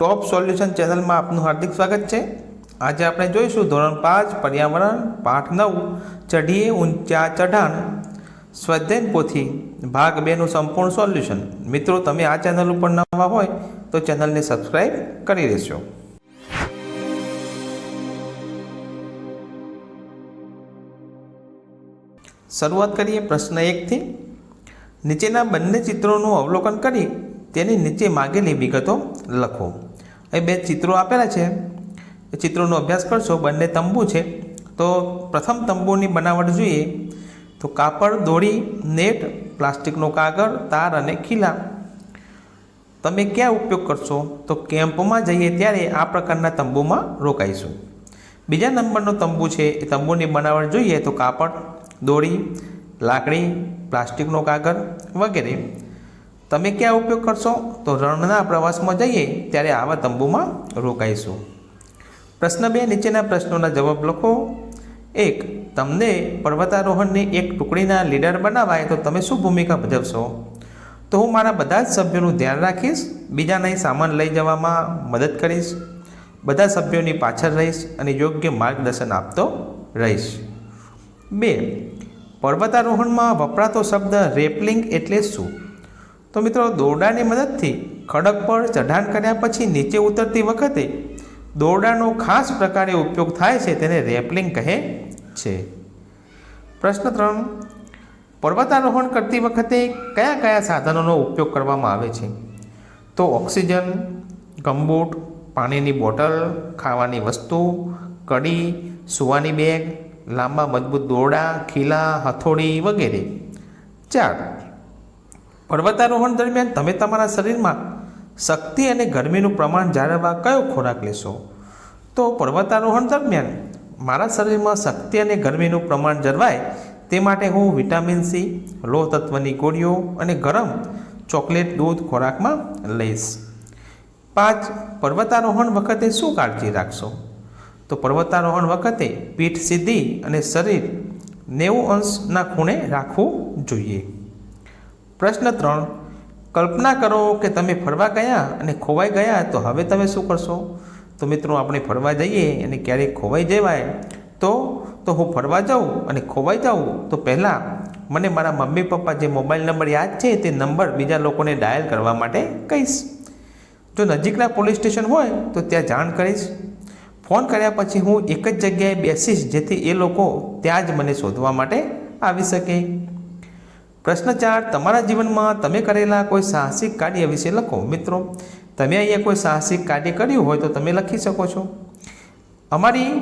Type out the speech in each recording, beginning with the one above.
ટોપ solution ચેનલમાં આપનું હાર્દિક સ્વાગત છે. આજે આપણે જોઈશું ધોરણ પાંચ, પર્યાવરણ, પાઠ નવ, ચઢીએ ઊંચા ચઢાણ. સ્વાધ્યાયન પોથી ભાગ બેનું સંપૂર્ણ સોલ્યુશન. મિત્રો, તમે આ ચેનલ ઉપર નવા હોય તો ચેનલને સબસ્ક્રાઈબ કરી લેશો શરૂઆત કરીએ પ્રશ્ન એકથી નીચેના બંને ચિત્રોનું અવલોકન કરી તેની નીચે માગેલી વિગતો લખો. અહીં બે ચિત્રો આપેલા છે. એ ચિત્રોનો અભ્યાસ કરશો. બંને તંબુ છે. તો પ્રથમ તંબુની બનાવટ જોઈએ. તો કાપડ, દોરી, નેટ, પ્લાસ્ટિકનો કાગળ, તાર અને ખીલા. તમે ક્યાં ઉપયોગ કરશો? તો કેમ્પમાં જઈએ ત્યારે આ પ્રકારના તંબુમાં રોકાઈશું. બીજા નંબરનો તંબુ છે. એ તંબુની બનાવટ જોઈએ તો કાપડ, દોરી, લાકડી, પ્લાસ્ટિકનો કાગળ વગેરે. તમે ક્યાં ઉપયોગ કરશો? તો રણના પ્રવાસમાં જઈએ ત્યારે આવા તંબુમાં રોકાઈશું. પ્રશ્ન બે, નીચેના પ્રશ્નોના જવાબ લખો. એક, તમને પર્વતારોહણની એક ટુકડીના લીડર બનાવાય તો તમે શું ભૂમિકા ભજવશો? તો હું મારા બધા જ સભ્યોનું ધ્યાન રાખીશ, બીજાને સામાન લઈ જવામાં મદદ કરીશ, બધા સભ્યોની પાછળ રહીશ અને યોગ્ય માર્ગદર્શન આપતો રહીશ. બે, પર્વતારોહણમાં વપરાતો શબ્દ રેપલિંગ એટલે શું? તો મિત્રો દોરડાની મદદથી ખડક પર ચઢાણ કર્યા પછી નીચે ઉતરતી વખતે દોરડાનો ખાસ પ્રકારે ઉપયોગ થાય છે તેને રેપલિંગ કહે છે. પ્રશ્ન ત્રણ. પર્વતારોહણ કરતી વખતે કયા કયા સાધનોનો ઉપયોગ કરવામાં આવે છે? તો ઓક્સિજન, ગમબૂટ, પાણીની બોટલ, ખાવાની વસ્તુ, કડી, સુવાની બેગ, લાંબા મજબૂત દોરડા, ખીલા, હથોડી વગેરે. ચાર. પર્વતારોહણ દરમિયાન તમે તમારા શરીરમાં શક્તિ અને ગરમીનું પ્રમાણ જાળવવા કયો ખોરાક લેશો? તો પર્વતારોહણ દરમિયાન મારા શરીરમાં શક્તિ અને ગરમીનું પ્રમાણ જળવાય તે માટે હું વિટામિન સી લોહ તત્વની ગોળીઓ અને ગરમ ચોકલેટ દૂધ ખોરાકમાં લઈશ. પાંચ, પર્વતારોહણ વખતે શું કાળજી રાખશો? તો પર્વતારોહણ વખતે પીઠ સીધી અને શરીર નેવું અંશના ખૂણે રાખવું જોઈએ. પ્રશ્ન ત્રણ, કલ્પના કરો કે તમે ફરવા ગયા અને ખોવાઈ ગયા તો હવે તમે શું કરશો? તો મિત્રો, આપણે ફરવા જઈએ અને ક્યારેક ખોવાઈ જવાય. તો તો હું ફરવા જાઉં અને ખોવાઈ જાઉં. તો પહેલાં મને મારા મમ્મી પપ્પા જે મોબાઈલ નંબર યાદ છે તે નંબર બીજા લોકોને ડાયલ કરવા માટે કહીશ. જો નજીકના પોલીસ સ્ટેશન હોય તો ત્યાં જાણ કરીશ. ફોન કર્યા પછી હું એક જ જગ્યાએ બેસીશ જેથી એ લોકો ત્યાં જ મને શોધવા માટે આવી શકે. પ્રશ્ન ચાર, તમારા જીવનમાં તમે કરેલા કોઈ સાહસિક કાર્ય વિશે લખો. મિત્રો, તમે અહીંયા કોઈ સાહસિક કાર્ય કર્યું હોય તો તમે લખી શકો છો. અમારી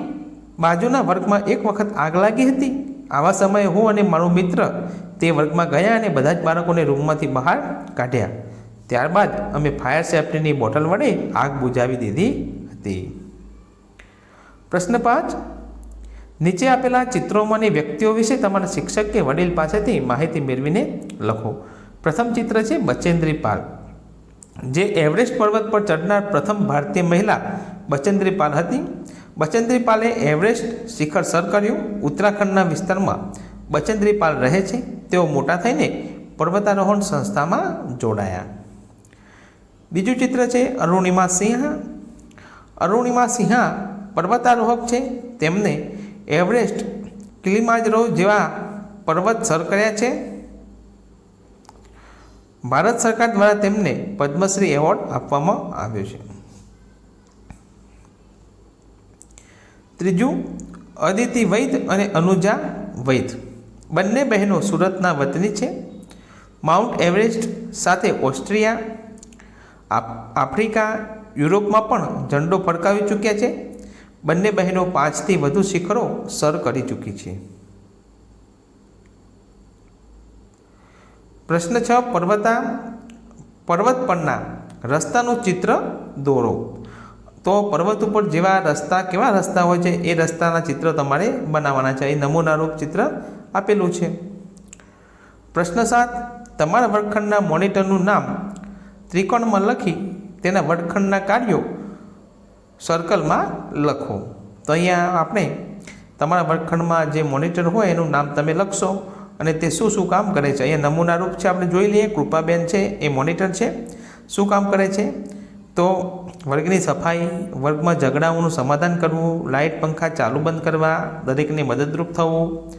બાજુના વર્ગમાં એક વખત આગ લાગી હતી. આવા સમયે હું અને મારો મિત્ર તે વર્ગમાં ગયા અને બધા જ બાળકોને રૂમમાંથી બહાર કાઢ્યા. ત્યારબાદ અમે ફાયર સેફ્ટીની બોટલ વડે આગ બુજાવી દીધી હતી. પ્રશ્ન પાંચ નીચે આપેલા ચિત્રોમાંની વ્યક્તિઓ વિશે તમારા શિક્ષક કે વડીલ પાસેથી માહિતી મેળવીને લખો. પ્રથમ ચિત્ર છે બચેન્દ્રી પાલ જે એવરેસ્ટ પર્વત પર ચડનાર પ્રથમ ભારતીય મહિલા બચેન્દ્રી પાલ હતી. બચેન્દ્રી પાલે એવરેસ્ટ શિખર સર કર્યું. ઉત્તરાખંડના વિસ્તારમાં બચેન્દ્રી પાલ રહે છે. તેઓ મોટા થઈને પર્વતારોહણ સંસ્થામાં જોડાયા. બીજું ચિત્ર છે અરુણિમા સિંહા. અરુણિમા સિંહા પર્વતારોહક છે. તેમને એવરેસ્ટ કિલિમાજરો જેવા પર્વત સર કર્યા છે? ભારત સરકાર દ્વારા તેમને પદ્મશ્રી એવોર્ડ આપવામાં આવ્યો છે. ત્રીજું, અદિતિ વૈદ અને અનુજા વૈદ. બંને બહેનો સુરતના વતની છે. માઉન્ટ એવરેસ્ટ સાથે ઓસ્ટ્રિયા આફ્રિકા યુરોપમાં પણ ઝંડો ફરકાવી ચૂક્યા છે. બંને બહેનો પાંચથી વધુ શિખરો સર કરી ચૂકી છે. પ્રશ્ન છ, પર્વતા, પર્વત પરના રસ્તાનું ચિત્ર દોરો. તો પર્વત ઉપર જેવા રસ્તા, કેવા રસ્તા હોય છે, એ રસ્તાના ચિત્ર તમારે બનાવવાના છે. એ નમૂનારૂપ ચિત્ર આપેલું છે. પ્રશ્ન સાત, તમારા વર્ગખંડના મોનિટરનું નામ ત્રિકોણમાં લખી તેના વર્ગખંડના કાર્યો સર્કલમાં લખો. તો અહીંયા આપણે તમારા વર્ગખંડમાં જે મોનિટર હોય એનું નામ તમે લખશો અને તે શું શું કામ કરે છે. અહીંયા નમૂનારૂપ છે આપણે જોઈ લઈએ, કૃપાબેન છે, એ મોનિટર છે. શું કામ કરે છે? તો વર્ગની સફાઈ, વર્ગમાં ઝઘડાઓનું સમાધાન કરવું, લાઇટ, પંખા ચાલુ બંધ કરવા, દરેકને મદદરૂપ થવું,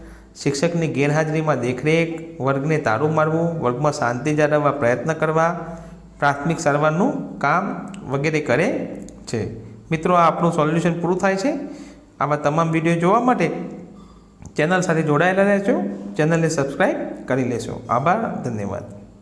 શિક્ષકની ગેરહાજરીમાં દેખરેખ, વર્ગને તાળું મારવું, વર્ગમાં શાંતિ જાળવવા પ્રયત્ન કરવા, પ્રાથમિક સારવારનું કામ વગેરે કરે છે. મિત્રો, આ આપણું સોલ્યુશન પૂરું થાય છે. આવા તમામ વીડિયો જોવા માટે ચેનલ સાથે જોડાયેલા રહેજો. ચેનલને સબસ્ક્રાઈબ કરી લેશો આભાર, ધન્યવાદ.